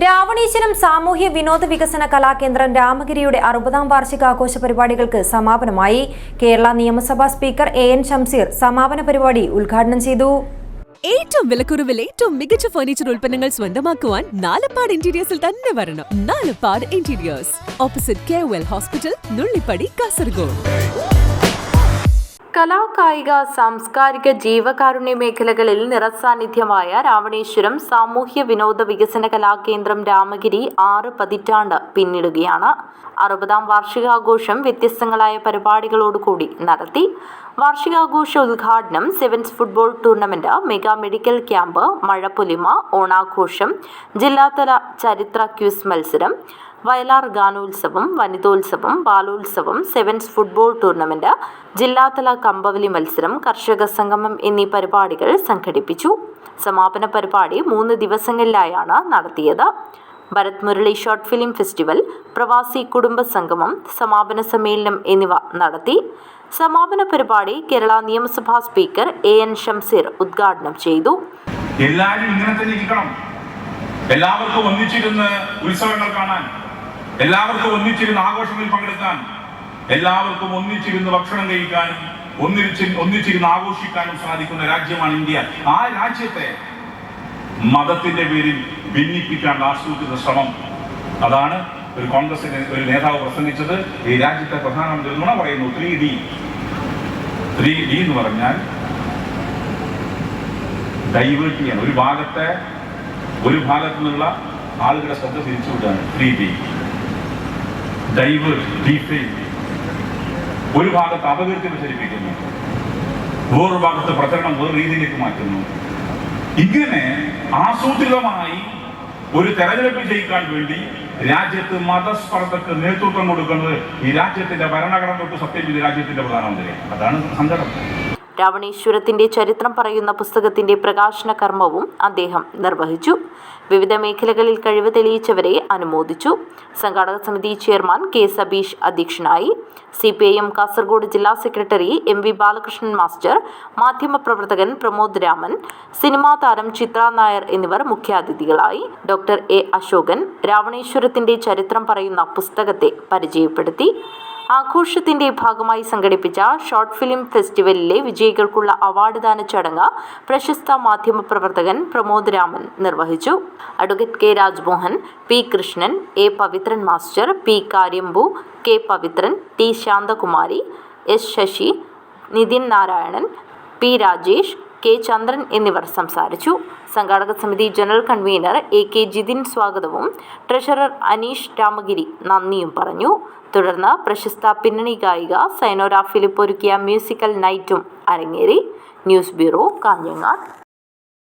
രാവണീശ്വരം സാമൂഹ്യ വിനോദ വികസന കലാകേന്ദ്രം രാമഗിരിയുടെ അറുപതാം വാർഷികാഘോഷ പരിപാടികൾക്ക് സമാപനമായി. കേരള നിയമസഭാ സ്പീക്കർ എ എൻ ഷംസീർ സമാപന പരിപാടി ഉദ്ഘാടനം ചെയ്തു. ഏറ്റവും വിലക്കുറവിൽ ഏറ്റവും മികച്ച ഫർണിച്ചർ ഉൽപ്പന്നങ്ങൾ സ്വന്തമാക്കുവാൻ നാലപ്പാട് ഇന്റീരിയേഴ്സിൽ തന്നെ വരണം. Nalappad interiors opposite K hospital Nullippady Kasaragod കലാ കായിക സാംസ്കാരിക ജീവകാരുണ്യ മേഖലകളിൽ നിറസാന്നിധ്യമായ രാവണേശ്വരം സാമൂഹ്യ വിനോദ വികസന കലാകേന്ദ്രം രാമഗിരി ആറ് പതിറ്റാണ്ട് പിന്നിടുകയാണ്. അറുപതാം വാർഷികാഘോഷം വ്യത്യസ്തങ്ങളായ പരിപാടികളോടുകൂടി നടത്തി. വാർഷികാഘോഷ ഉദ്ഘാടനം sevens football tournament mega medical camp മഴപ്പൊലിമ ഓണാഘോഷം ജില്ലാതല ചരിത്ര ക്യൂസ് മത്സരം വയലാർ ഗാനോത്സവം വനിതോത്സവം ബാലോത്സവം സെവൻസ് ഫുട്ബോൾ ടൂർണമെന്റ് ജില്ലാതല കമ്പവലി മത്സരം കർഷക സംഗമം എന്നീ പരിപാടികൾ സംഘടിപ്പിച്ചു. സമാപന പരിപാടി മൂന്ന് ദിവസങ്ങളിലായാണ് നടത്തിയത്. Bharat Murali short film festival പ്രവാസി കുടുംബ സംഗമം സമാപന സമ്മേളനം എന്നിവ നടത്തി. സമാപന പരിപാടി കേരള നിയമസഭാ സ്പീക്കർ എ എൻ ഷംസീർ ഉദ്ഘാടനം ചെയ്തു. ഇങ്ങനെ തന്നെ എല്ലാവർക്കും ഒന്നിച്ചിരുന്ന് ഉത്സവങ്ങൾ കാണാൻ. എല്ലാവർക്കും ഒന്നിച്ചിരുന്ന് ആഘോഷങ്ങളിൽ പങ്കെടുക്കാൻ എല്ലാവർക്കും ഒന്നിച്ചിരുന്ന് ഭക്ഷണം കഴിക്കാനും ഒന്നിച്ച് ഒന്നിച്ചിരുന്ന് ആഘോഷിക്കാനും സാധിക്കുന്ന രാജ്യമാണ് ഇന്ത്യ. ആ രാജ്യത്തെ മതത്തിന്റെ പേരിൽ ഭിന്നിപ്പിക്കാനുള്ള ആസൂത്രിത ശ്രമം. അതാണ് ഒരു കോൺഗ്രസിന്റെ ഒരു നേതാവ് പ്രസംഗിച്ചത്. ഈ രാജ്യത്തെ പ്രധാനമന്ത്രി നുണ പറയുന്നു ത്രീ ഡി. ത്രീ ഡി എന്ന് പറഞ്ഞാൽ ഡൈവേർട്ട് ചെയ്യാൻ ഒരു ഭാഗത്തെ ഒരു ഭാഗത്തു നിന്നുള്ള ആളുകളുടെ ശ്രദ്ധ തിരിച്ചുവിടുകയാണ് ത്രീ ഡി. ഡൈവേർട്ട് ഡീഫെയിം ഒരു ഭാഗത്ത് അപകീർത്തി പ്രചരിപ്പിക്കുന്നു വേറൊരു ഭാഗത്ത് പ്രചരണം വേറെ രീതിയിലേക്ക് മാറ്റുന്നു. ഇങ്ങനെ ആസൂത്രിതമായി ഒരു തെരഞ്ഞെടുപ്പ് ജയിക്കാൻ വേണ്ടി രാജ്യത്ത് മതസ്പർദ്ധക്ക് നേതൃത്വം കൊടുക്കുന്നത് ഈ രാജ്യത്തിന്റെ ഭരണഘടന തൊട്ട് സത്യം രാജ്യത്തിന്റെ പ്രധാനമന്ത്രി അതാണ് സങ്കടം. രാവണേശ്വരത്തിന്റെ ചരിത്രം പറയുന്ന പുസ്തകത്തിന്റെ പ്രകാശന കർമ്മവും അദ്ദേഹം നിർവഹിച്ചു. വിവിധ മേഖലകളിൽ കഴിവ് തെളിയിച്ചവരെ അനുമോദിച്ചു. സംഘാടക സമിതി ചെയർമാൻ കെ സബീഷ് അധ്യക്ഷനായി. C P I M Kasaragod ജില്ലാ secretary M V Balakrishnan master മാധ്യമപ്രവർത്തകൻ പ്രമോദ് രാമൻ സിനിമാ താരം ചിത്ര നായർ എന്നിവർ മുഖ്യാതിഥികളായി. ഡോക്ടർ എ അശോകൻ രാവണേശ്വരത്തിന്റെ ചരിത്രം പറയുന്ന പുസ്തകത്തെ പരിചയപ്പെടുത്തി. ആഘോഷത്തിന്റെ ഭാഗമായി സംഘടിപ്പിച്ച ഷോർട്ട് ഫിലിം ഫെസ്റ്റിവലിലെ വിജയികൾക്കുള്ള അവാർഡ് ദാന ചടങ്ങ് പ്രശസ്ത മാധ്യമ പ്രവർത്തകൻ പ്രമോദ് രാമൻ നിർവഹിച്ചു. Advocate K Rajmohan P Krishnan A Pavithran master P Karyambu K Pavithran T Santhakumari S Sasi Nithin Narayanan P Rajesh K Chandran എന്നിവർ സംസാരിച്ചു. സംഘാടക സമിതി general convener A K Jithin സ്വാഗതവും. ട്രഷറർ അനീഷ് രാമഗിരി നന്ദിയും പറഞ്ഞു. തുടർന്ന് പ്രശസ്ത പിന്നണി ഗായിക സൈനോര ഫിലിപ്പ് ഒരുക്കിയ മ്യൂസിക്കൽ നൈറ്റും അരങ്ങേറി. News bureau Kanhangad.